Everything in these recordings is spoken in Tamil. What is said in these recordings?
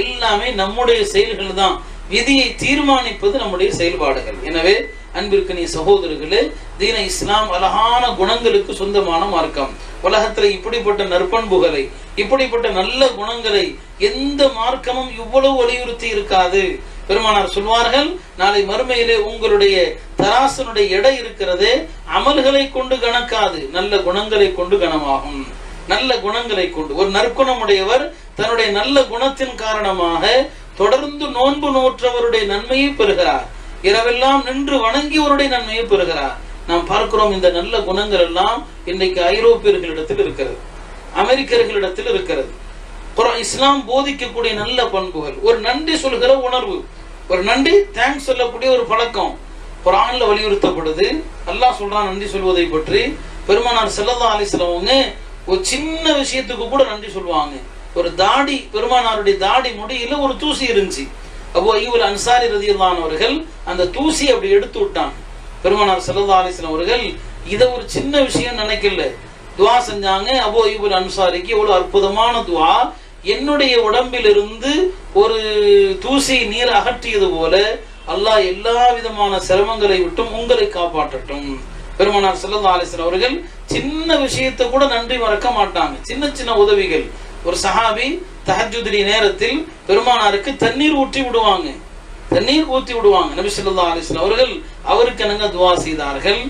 எல்லாமே நம்முடைய செயல்கள் தான். விதியை தீர்மானிப்பது நம்முடைய செயல்பாடுகள். எனவே அன்பிற்கு நீ சகோதரர்களே தீன இஸ்லாம் அழகான குணங்களுக்கு சொந்தமான மார்க்கம். உலகத்துல இப்படிப்பட்ட நற்பண்புகளை இப்படிப்பட்ட நல்ல குணங்களை எந்த மார்க்கமும் இவ்வளவு வலியுறுத்தி இருக்காது. பெருமானார் சொல்வார்கள் நாளை மறுமையிலே உங்களுடைய தராசனுடைய எடை இருக்கிறதே அமல்களை கொண்டு கணக்காது. நல்ல குணங்களை கொண்டு கனமாகும். நல்ல குணங்களை கொண்டு. ஒரு நற்குணமுடையவர் தன்னுடைய நல்ல குணத்தின் காரணமாக தொடர்ந்து நோன்பு நோற்றவருடைய நன்மையை பெறுகிறார். இரவெல்லாம் நின்று வணங்கியவருடைய நன்மையை பெறுகிறார். நாம் பார்க்கிறோம் இந்த நல்ல குணங்கள் எல்லாம் இன்றைக்கு ஐரோப்பியர்களிடத்தில் இருக்கிறது. அமெரிக்கர்களிடத்தில் இருக்கிறது. இஸ்லாம் போதிக்கக்கூடிய நல்ல பண்புகள். ஒரு நன்றி சொல்கிற உணர்வு. ஒரு நன்றி தேங்க்ஸ் சொல்லக்கூடிய ஒரு பழக்கம். குரான்ல வலியுறுத்தப்படுது. அல்லாஹ் சொல்றான் நன்றி சொல்வதை பற்றி. பெருமானார் செல்லதா அலிஸ்லவங்க ஒரு சின்ன விஷயத்துக்கு கூட நன்றி சொல்லுவாங்க ஒரு தாடி பெருமானாருடைய தாடி முடியில ஒரு தூசி இருந்துச்சு. அப்போ ஐயூர் அன்சாரி ரதியில்லானவர்கள் அந்த தூசி அப்படி எடுத்து விட்டாங்க. பெருமானார் செல்லல்லா அலிஸ்லாம் அவர்கள் இதை ஒரு சின்ன விஷயம் நினைக்கல. துவா செஞ்சாங்க அபோ ஐயூர் அன்சாரிக்கு எவ்வளவு அற்புதமான துவா. என்னுடைய உடம்பிலிருந்து ஒரு தூசி நீர் அகற்றியது போல அல்லாஹ் எல்லா விதமான சிரமங்களை விட்டும் உங்களை காப்பாற்றட்டும். பெருமானார் செல்லல்லா அலிஸ்லாம் அவர்கள் சின்ன விஷயத்தை கூட நன்றி மறக்க மாட்டாங்க. சின்ன சின்ன உதவிகள். ஒரு சஹாபி தஹஜுதிரி நேரத்தில் பெருமானாருக்கு தண்ணீர் ஊற்றி விடுவாங்க. தண்ணீர் ஊற்றி விடுவாங்க. நபி சொல்லா அலிஸ்லாம் அவர்கள் அவருக்கு என்னங்க துவா செய்தார்கள்?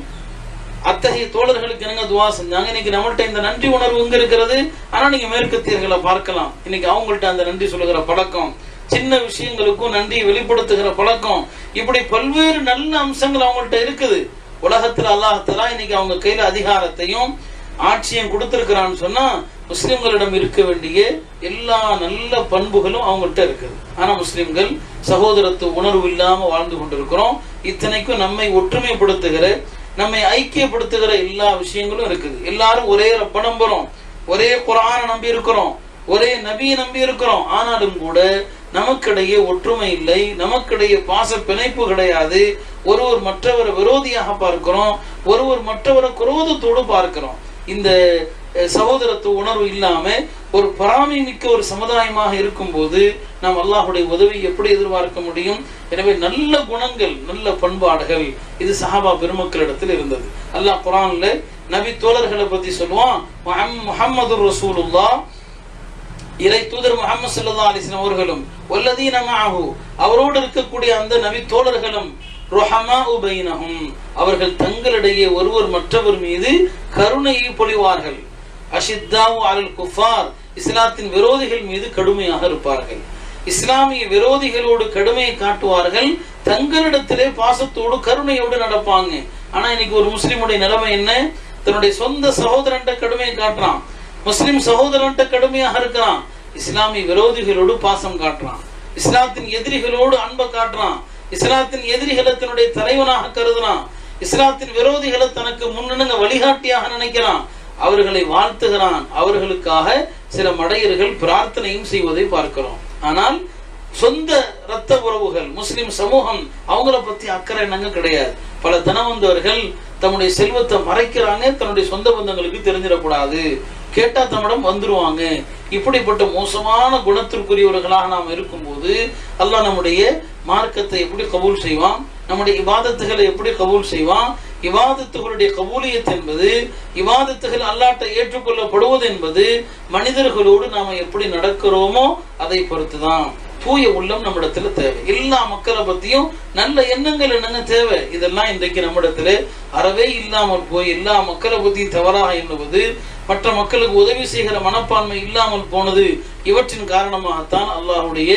அத்தகைய தோழர்களுக்கு என்னங்க துவா செஞ்சாங்க? இன்னைக்கு நம்மள்ட்ட இந்த நன்றி உணர்வு இங்க இருக்கிறது? ஆனா நீங்க மேற்கத்தியர்களை பார்க்கலாம். இன்னைக்கு அவங்கள்ட்ட அந்த நன்றி சொல்லுகிற பழக்கம் சின்ன விஷயங்களுக்கும் நன்றியை வெளிப்படுத்துகிற பழக்கம் இப்படி பல்வேறு நல்ல அம்சங்கள் அவங்கள்ட்ட இருக்குது. உலகத்துல அல்லாஹத்தலா இன்னைக்கு அவங்க கையில அதிகாரத்தையும் ஆட்சியம் கொடுத்திருக்கிறான்னு சொன்னா முஸ்லிம்களிடம் இருக்க வேண்டிய எல்லா நல்ல பண்புகளும் அவங்கள்ட்ட இருக்குது. ஆனா முஸ்லிம்கள் சகோதரத்து உணர்வு இல்லாம வாழ்ந்து கொண்டிருக்கிறோம். இத்தனைக்கும் நம்மை ஒற்றுமைப்படுத்துகிற நம்மை ஐக்கியப்படுத்துகிற எல்லா விஷயங்களும் இருக்குது. எல்லாரும் ஒரே ரப்ப நம்புறோம். ஒரே குரான நம்பி இருக்கிறோம். ஒரே நபியை நம்பி இருக்கிறோம். ஆனாலும் கூட நமக்கிடையே ஒற்றுமை இல்லை. நமக்கிடையே பாச பிணைப்பு கிடையாது. ஒருவர் மற்றவரை விரோதியாக பார்க்கிறோம். ஒருவர் மற்றவரை குரோதத்தோடு பார்க்கிறோம். இந்த சகோதரத்துவ உணர்வு இல்லாம ஒரு பராமை மிக்க ஒரு சமுதாயமாக இருக்கும்போது நாம் அல்லாஹுடைய உதவி எப்படி எதிர்பார்க்க முடியும்? எனவே நல்ல குணங்கள் நல்ல பண்பாடுகள் இது சஹாபா பெருமக்களிடத்தில் இருந்தது. அல்லாஹ் குரான்ல நபி தோழர்களை பத்தி சொல்லுவான் முகமது ரசூலுல்லா இறை தூதர் முகமது சல்லா அலிஸ்லாம் அவர்களும் வல்லதீன அவரோடு இருக்கக்கூடிய அந்த நபி தோழர்களும் அவர்கள் தங்களிடையே ஒருவர் மற்றவர் மீது கருணையை பொழிவார்கள். அஷித்தாவு அலல் குஃபார். இஸ்லாத்தின் விரோதிகள் மீது கடுமையாக இருப்பார்கள். இஸ்லாமிய விரோதிகளோடு கடுமையை காட்டுவார்கள். தங்களிடத்திலே பாசத்தோடு கருணையோடு நடப்பாங்க. ஆனா இன்னைக்கு ஒரு முஸ்லிமுடைய நிலைமை என்ன? தன்னுடைய சொந்த சகோதரன்ட்ட கடுமையை காட்டுறான். முஸ்லிம் சகோதரன்ட்ட கடுமையாக இருக்கிறான் இஸ்லாமிய விரோதிகளோடு பாசம் காட்டுறான். இஸ்லாத்தின் எதிரிகளோடு அன்பை காட்டுறான். இஸ்லாத்தின் எதிரிகளத்தினுடைய தன்னுடைய தலைவனாக கருதுறான். இஸ்லாத்தின் விரோதிகளை தனக்கு முன்னணுங்க வழிகாட்டியாக நினைக்கிறான். அவர்களை வாழ்த்துகிறான். அவர்களுக்காக சில மடையர்கள் பிரார்த்தனையும் செய்வதை பார்க்கிறோம். ஆனால் சொந்த இரத்த உறவுகள் முஸ்லிம் சமூகம் அவங்கள பத்தி அக்கறை என்னங்க கிடையாது. பல தனவந்தவர்கள் தன்னுடைய செல்வத்தை மறைக்கிறாங்க தன்னுடைய சொந்த பந்தங்களுக்கு தெரிஞ்சிடக்கூடாது. கேட்டா தன்னிடம் வந்துருவாங்க. இப்படிப்பட்ட மோசமான குணத்திற்குரியவர்களாக நாம் இருக்கும்போது அல்லாஹ் நம்முடைய மார்க்கத்தை எப்படி கபூல் செய்வான்? நம்முடைய இவாதத்துகளை எப்படி கபூல் செய்வான்? இவாதத்துகளுடைய கபூலியத் என்பது இவாதத்துகள் அல்லாட்ட ஏற்றுக்கொள்ளப்படுவது என்பது மனிதர்களோடு நாம எப்படி நடக்கிறோமோ அதை பொறுத்துதான். தூய உள்ளம் நம்மிடத்துல தேவை. எல்லா மக்களை பத்தியும் நல்ல எண்ணங்கள் என்னென்ன தேவை? இதெல்லாம் இன்றைக்கு நம்மிடத்துல அறவே இல்லாமல் போய் எல்லா மக்களை பத்தியும் தவறாக எண்ணுவது மற்ற மக்களுக்கு உதவி செய்கிற மனப்பான்மை இல்லாமல் போனது இவற்றின் காரணமாகத்தான் அல்லாஹுடைய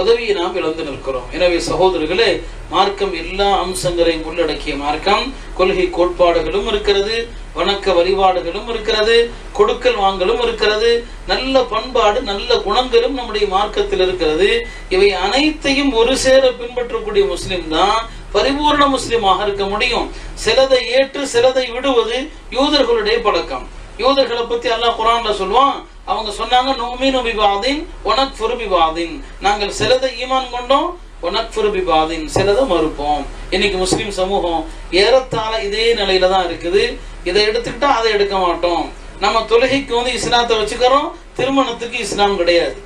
உதவியை நாம் இழந்து நிற்கிறோம். எனவே சகோதரர்களே மார்க்கம் எல்லா அம்சங்களையும் உள்ளடக்கிய மார்க்கம். கொள்கை கோட்பாடுகளும் இருக்கிறது வணக்க வழிபாடுகளும் இருக்கிறது கொடுக்கல் வாங்கலும் இருக்கிறது நல்ல பண்பாடு நல்ல குணங்களும் நம்முடைய மார்க்கத்தில் இருக்கிறது. இவை அனைத்தையும் ஒரு சேர பின்பற்றக்கூடிய முஸ்லிம் தான் பரிபூர்ண முஸ்லிமாக இருக்க முடியும். சிலதை ஏற்று சிலதை விடுவது யூதர்களுடைய பழக்கம். யூதர்களை பத்தி அல்லாஹ் குரான்ல சொல்லுவான் அவங்க சொன்னாங்க நோமினு பிபாதின் உனக் பிபாதின் நாங்கள் சிலதை ஈமான் கொண்டோம் உனக் பிபாதின் சிலதை மறுப்போம். இன்னைக்கு முஸ்லீம் சமூகம் ஏறத்தாழ இதே நிலையில தான் இருக்குது. இதை எடுத்துக்கிட்டா அதை எடுக்க மாட்டோம். நம்ம தொழுகைக்கு வந்து இஸ்லாத்தை வச்சுக்கிறோம் திருமணத்துக்கு இஸ்லாம் கிடையாது.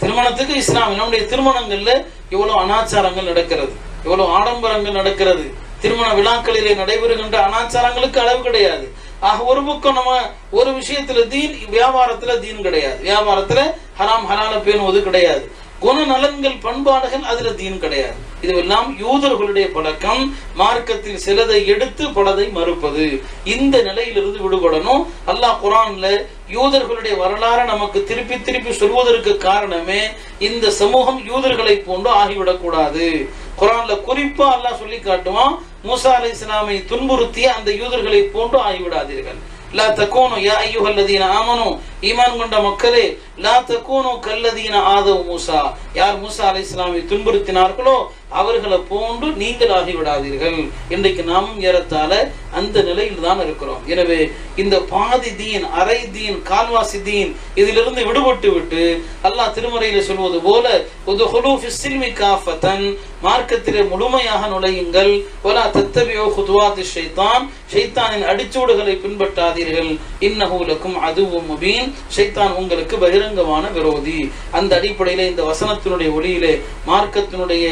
திருமணத்துக்கு இஸ்லாம் நம்முடைய திருமணங்கள்ல எவ்வளவு அனாச்சாரங்கள் நடக்கிறது. எவ்வளவு ஆடம்பரங்கள் நடக்கிறது. திருமண விழாக்களிலே நடைபெறுகின்ற அனாச்சாரங்களுக்கு அளவு கிடையாது. ஆக ஒரு பக்கம் நம்ம ஒரு விஷயத்துல தீன் வியாபாரத்துல தீன் கிடையாது. வியாபாரத்துல ஹராம் ஹலால பேணுவது கிடையாது. குணநலன்கள் பண்பாடுகள் அதுல தீன் கிடையாது. இதுவெல்லாம் யூதர்களுடைய பழக்கம். மார்க்கத்தில் சிலதை எடுத்து பலதை மறுப்பது. இந்த நிலையிலிருந்து விடுபடணும். அல்லாஹ் குரான்ல யூதர்களுடைய வரலாறு நமக்கு திருப்பி திருப்பி சொல்வதற்கு காரணமே இந்த சமூகம் யூதர்களை போன்று ஆகிவிடக்கூடாது. குரான்ல குறிப்பா அல்லாஹ் சொல்லி காட்டுவான் மூசா அலை இஸ்லாமை துன்புறுத்திய அந்த யூதர்களை போன்று ஆகிவிடாதீர்கள். லா தக்கூனு யா ஐயுஹல்லதீன ஆமனும் ஈமான் கொண்ட மக்களே லா தக்கூனு கல்லதீன ஆதவ் மூசா. யார் மூசா அலை இஸ்லாமை துன்புறுத்தினார்களோ அவர்களை போன்று நீங்கள் ஆகிவிடாதீர்கள் இன்றைக்கு நாமும் ஏறத்தாழ அந்த நிலையில் தான் இருக்கிறோம். எனவே இந்த பாதி தீன் அரை தீன் கால்வாசி தீன் இதிலிருந்து விடுபட்டு விட்டு அல்லாஹ் திருமறையில சொல்வது போல உதுஹுலு ஃபிஸ்ஸில்மி காஃபத்தன் மார்க்கத்திலே முழுமையாக நுழையுங்கள். ஒலா தத்தவியோ குதுவாதி ஷைத்தான் ஷைத்தானின் அடிச்சூடுகளை பின்பற்றாதீர்கள். இன்னஹூலக்கும் அதுவும் முபீன் ஷைத்தான் உங்களுக்கு பகிரங்கமான விரோதி. அந்த அடிப்படையிலே இந்த வசனத்தினுடைய ஒளியிலே மார்க்கத்தினுடைய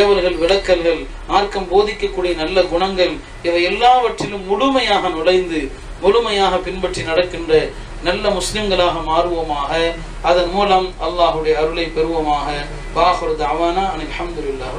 ஏவல்கள் விளக்கல்கள் மார்க்கம் போதிக்கக்கூடிய நல்ல குணங்கள் இவை எல்லாவற்றிலும் முழுமையாக நுழைந்து முழுமையாக பின்பற்றி நடக்கின்ற நல்ல முஸ்லிம்களாக மாறுவோமாக. அதன் மூலம் அல்லாஹுடைய அருளை பெறுவோமாக. பாஹுர் தாவானா அனில் அஹமதுல்லாஹ்